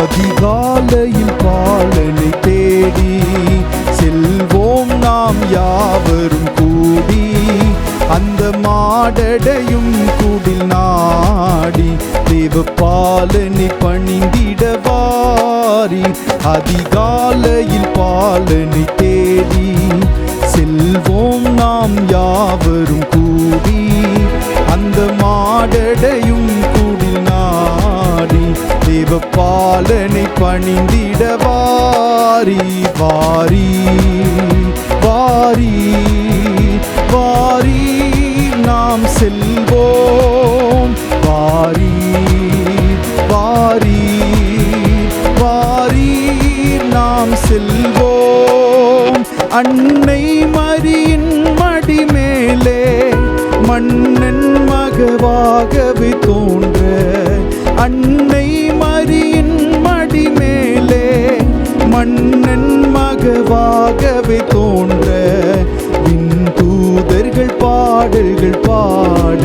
அதிகாலையில் பாலனை தேடி செல்வோம் நாம் யாவரும் கூடி. அந்த மாடடையும் குடில் நாடி தேவ பாலனை பணிந்திடவாரி அதிகாலையில் பாலனை தேடி செல்வோம் நாம் யாவரும் கூடி அந்த மாடடையும் குடில் நாடி தேவ பாலனை பணிந்திடவாரி வாரி வாரி வாரி. நாம் செல்வோம். வாரி வாரி வாரி நாம் செல்வோம். அன்னை மரியின் மடி மேலே மன்னன் மகவாகவே தோன்ற அன்னை பாடல்கள் பாட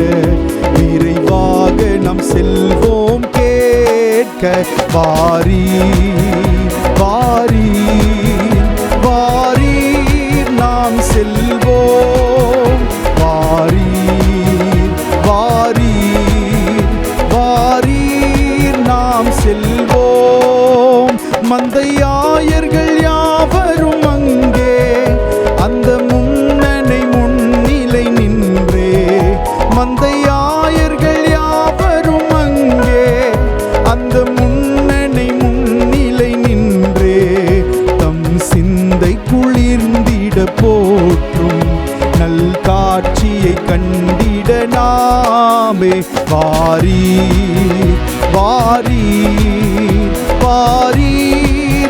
விரைவாக நாம் செல்வோம் கேட்க பாரி நாமே வாரி வாரி வாரி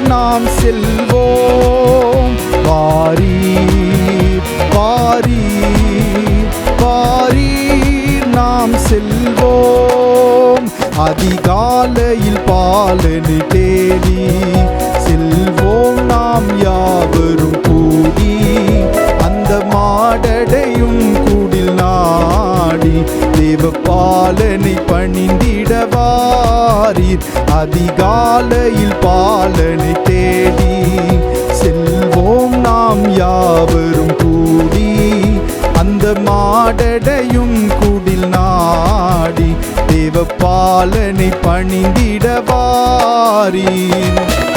நாம் செல்வோம். வாரி வாரி வாரி நாம் செல்வோம். அதிகாலையில் பாலனு தேடி செல்வோம் நாம் யாவரும் கூடி. தேவபாலனை பணிந்திடவாரீர். அதிகாலையில் பாலனை தேடி செல்வோம் நாம் யாவரும் கூடி அந்த மாடடையும் குடில் நாடி. தேவபாலனை பணிந்திடவாரீர்.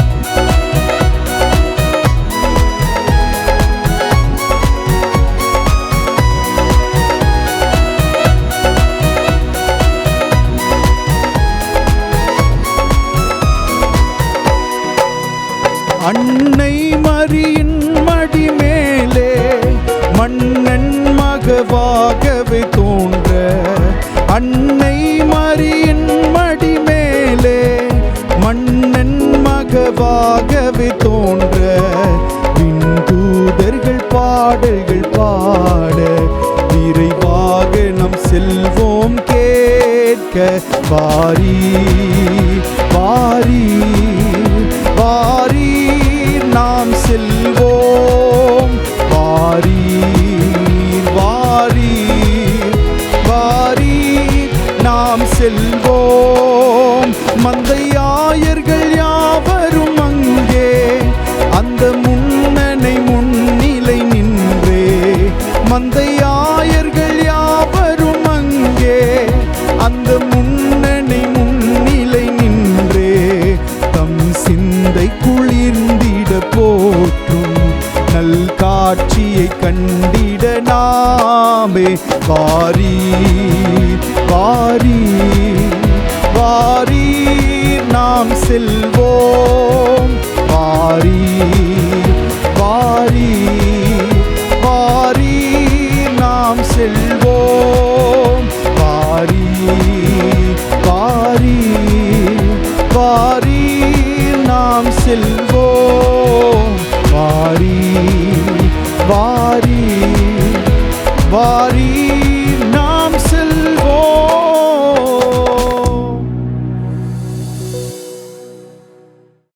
அன்னை மரியின் மடி மேலே மன்னன் மகவாகவே தோன்ற அன்னை மரியின் மடி மேலே மன்னன் மகவாகவே தோன்ற விந்தூதர்கள் பாடல்கள் பாட விரைவாக நம் செல்வோம் கேட்க பாரி பாரி தாமே வாரி வாரி வாரி நாம் செல்ல